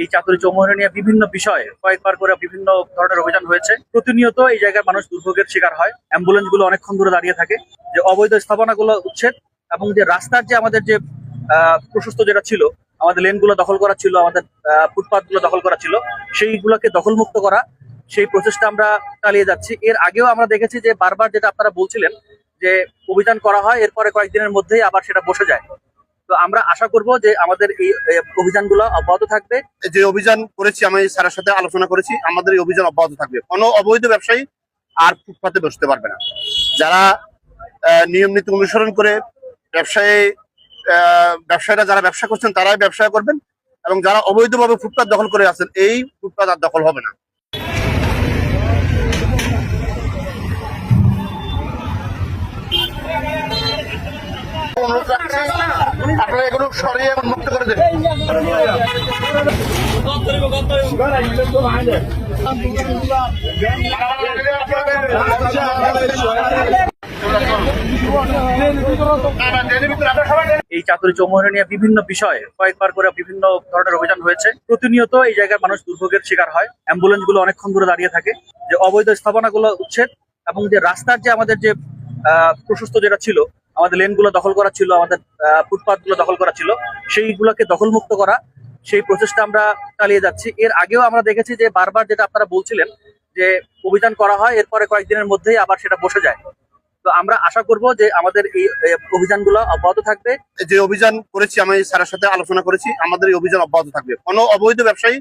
এই চাতুরি চৌমোহনী নিয়ে বিভিন্ন বিষয়ে কয়েকবার করে বিভিন্ন ধরনের অভিযান হয়েছে। প্রতিনিয়ত এই জায়গায় মানুষ দুর্ভোগের শিকার হয়। অ্যাম্বুলেন্সগুলো অনেকক্ষণ ধরে দাঁড়িয়ে থাকে। যে অবৈধ স্থাপনাগুলো উচ্ছেদ এবং যে রাস্তার যে আমাদের যে প্রশস্ত যেটা ছিল আমাদের লেনগুলো দখল করা ছিল, আমাদের ফুটপাথগুলো দখল করা ছিল, সেইগুলোকে দখলমুক্ত করা, সেই প্রচেষ্টা আমরা চালিয়ে যাচ্ছি। এর আগেও আমরা দেখেছি যে বারবার যেটা আপনারা বলছিলেন, যে অভিযান করা হয়, এরপরে কয়েকদিনের মধ্যেই আবার সেটা বসে যায়। তো আমরা আশা করব যে আমাদের এই অভিযানগুলো অব্যাহত থাকবে। যে অভিযান করেছি, আমি স্যারের সাথে আলোচনা করেছি, আমাদের এই অভিযান অব্যাহত থাকবে। কোনো অবৈধ ব্যবসায়ী আর ফুটপাতে বসতে পারবে না। যারা নিয়ম নীতি অনুসরণ করে ব্যবসায়ী ব্যবসায়ীরা যারা ব্যবসা করছেন তারাই ব্যবসা করবেন এবং যারা অবৈধভাবে ফুটপাত দখল করে আছেন, এই ফুটপাত আর দখল হবে না। আপনারা এগুলো সরিয়ে উন্মুক্ত করে দেন এই চাতুরি চৌমোহনী নিয়ে বিভিন্ন বিষয়ে কয়েকবার করে বিভিন্ন ধরনের অভিযান হয়েছে। প্রতিনিয়ত এই জায়গায় মানুষ দুর্ভোগের শিকার হয়। অ্যাম্বুলেন্সগুলো অনেকক্ষণ ধরে দাঁড়িয়ে থাকে। যে অবৈধ স্থাপনাগুলো উচ্ছেদ এবং যে রাস্তার যে আমাদের যে প্রশস্ত যেটা ছিল, আমাদের লেনগুলো দখল করা ছিল, আমাদের ফুটপাথগুলো দখল করা ছিল, সেইগুলোকে দখলমুক্ত করা, সেই প্রচেষ্টা আমরা চালিয়ে যাচ্ছি। এর আগেও আমরা দেখেছি যে বারবার যেটা আপনারা বলছিলেন যে অভিযান করা হয়, এরপরে কয়েকদিনের মধ্যেই আবার সেটা বসে যায়। তো আমরা আশা করব যে আমাদের এই অভিযান অভিযানগুলো অব্যাহত থাকবে। যে অভিযান করেছি, আমি স্যারের সাথে আলোচনা করেছি, আমাদের এই অভিযান অব্যাহত থাকবে। কোনো অবৈধ ব্যবসায়ী